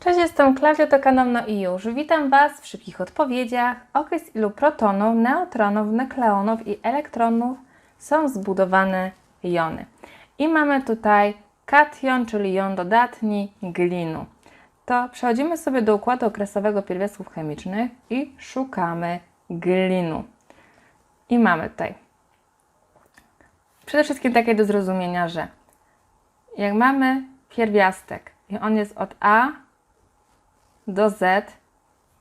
Cześć, jestem Klaudia, to kanał No i już. Witam Was w szybkich odpowiedziach. Okres ilu protonów, neutronów, nukleonów i elektronów są zbudowane jony. I mamy tutaj kation, czyli jon dodatni glinu. To przechodzimy sobie do układu okresowego pierwiastków chemicznych i szukamy glinu. I mamy tutaj przede wszystkim takie do zrozumienia, że jak mamy pierwiastek i on jest od A do Z,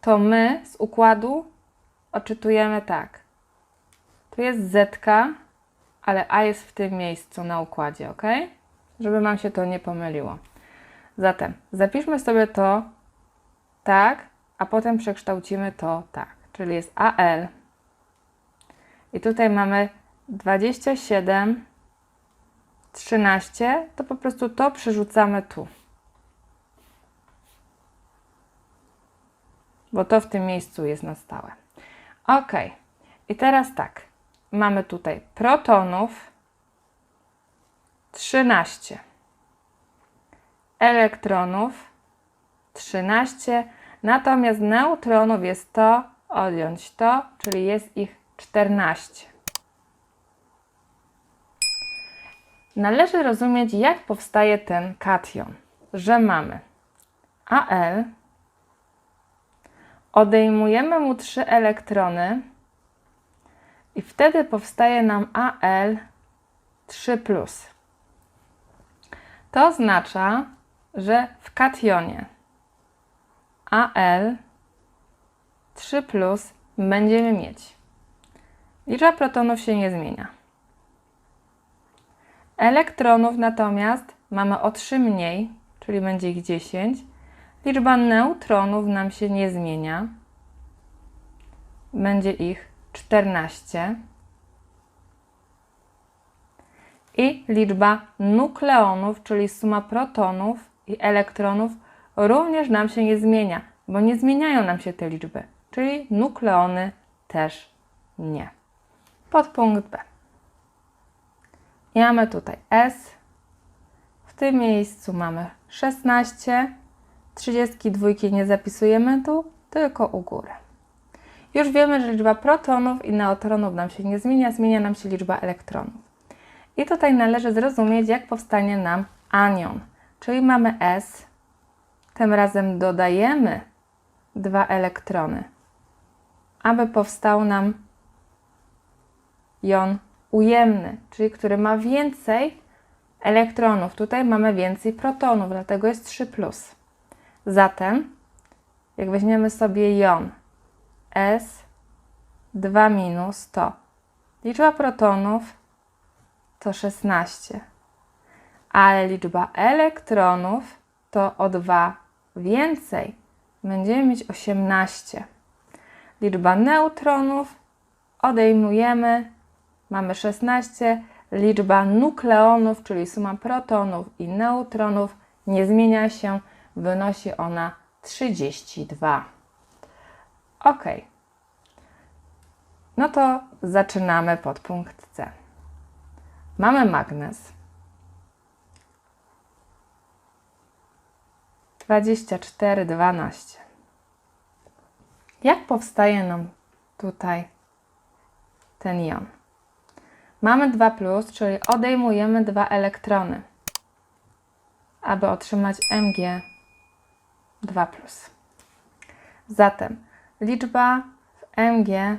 to my z układu odczytujemy tak. Tu jest Z, ale A jest w tym miejscu na układzie, ok? Żeby nam się to nie pomyliło. Zatem zapiszmy sobie to tak, a potem przekształcimy to tak. Czyli jest AL. I tutaj mamy 27, 13, to po prostu to przerzucamy tu. Bo to w tym miejscu jest na stałe. Ok, i teraz tak, mamy tutaj protonów 13, elektronów 13, natomiast neutronów jest to, odjąć to, czyli jest ich 14. Należy rozumieć, jak powstaje ten kation, że mamy Al odejmujemy mu trzy elektrony i wtedy powstaje nam Al 3. To oznacza, że w kationie Al 3 będziemy mieć. Liczba protonów się nie zmienia. Elektronów natomiast mamy o 3 mniej, czyli będzie ich 10 Liczba neutronów nam się nie zmienia. Będzie ich 14. I liczba nukleonów, czyli suma protonów i elektronów, również nam się nie zmienia, bo nie zmieniają nam się te liczby, czyli nukleony też nie. Podpunkt B. I mamy tutaj S. W tym miejscu mamy 16 32 nie zapisujemy tu, tylko u góry. Już wiemy, że liczba protonów i neutronów nam się nie zmienia, zmienia nam się liczba elektronów. I tutaj należy zrozumieć, jak powstanie nam anion. Czyli mamy S, tym razem dodajemy dwa elektrony, aby powstał nam jon ujemny, czyli który ma więcej elektronów. Tutaj mamy więcej protonów, dlatego jest 3. Zatem, jak weźmiemy sobie jon S 2 minus, to liczba protonów to 16, ale liczba elektronów to o 2 więcej. Będziemy mieć 18. Liczba neutronów odejmujemy, mamy 16. Liczba nukleonów, czyli suma protonów i neutronów, nie zmienia się wynosi ona 32. Ok. No to zaczynamy pod punkt C. Mamy magnez. 24, 12. Jak powstaje nam tutaj ten jon? Mamy 2, czyli odejmujemy dwa elektrony, aby otrzymać Mg 2. Zatem liczba w Mg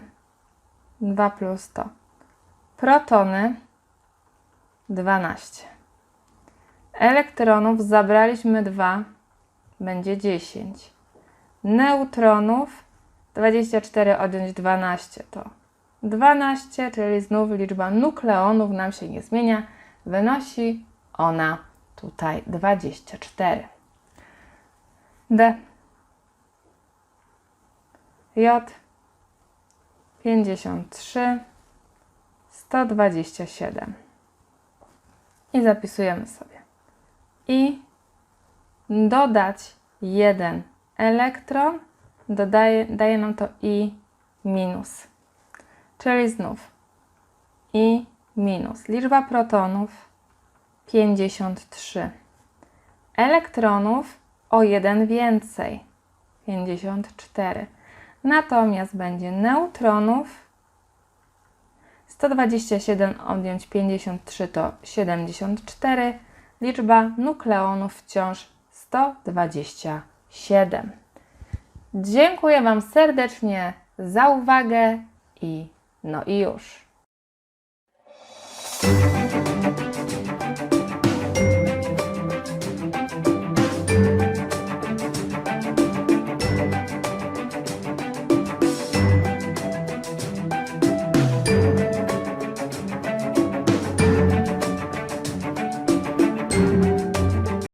2 to protony 12. Elektronów zabraliśmy 2, będzie 10. Neutronów 24 odjąć 12 to 12, czyli znów liczba nukleonów nam się nie zmienia. Wynosi ona tutaj 24. D. J 53 127 i zapisujemy sobie. I dodać jeden elektron dodaje, daje nam to I minus. Czyli znów I minus. Liczba protonów 53. Elektronów o jeden więcej 54. Natomiast będzie neutronów 127 odjąć 53 to 74. Liczba nukleonów wciąż 127. Dziękuję Wam serdecznie za uwagę i no i już.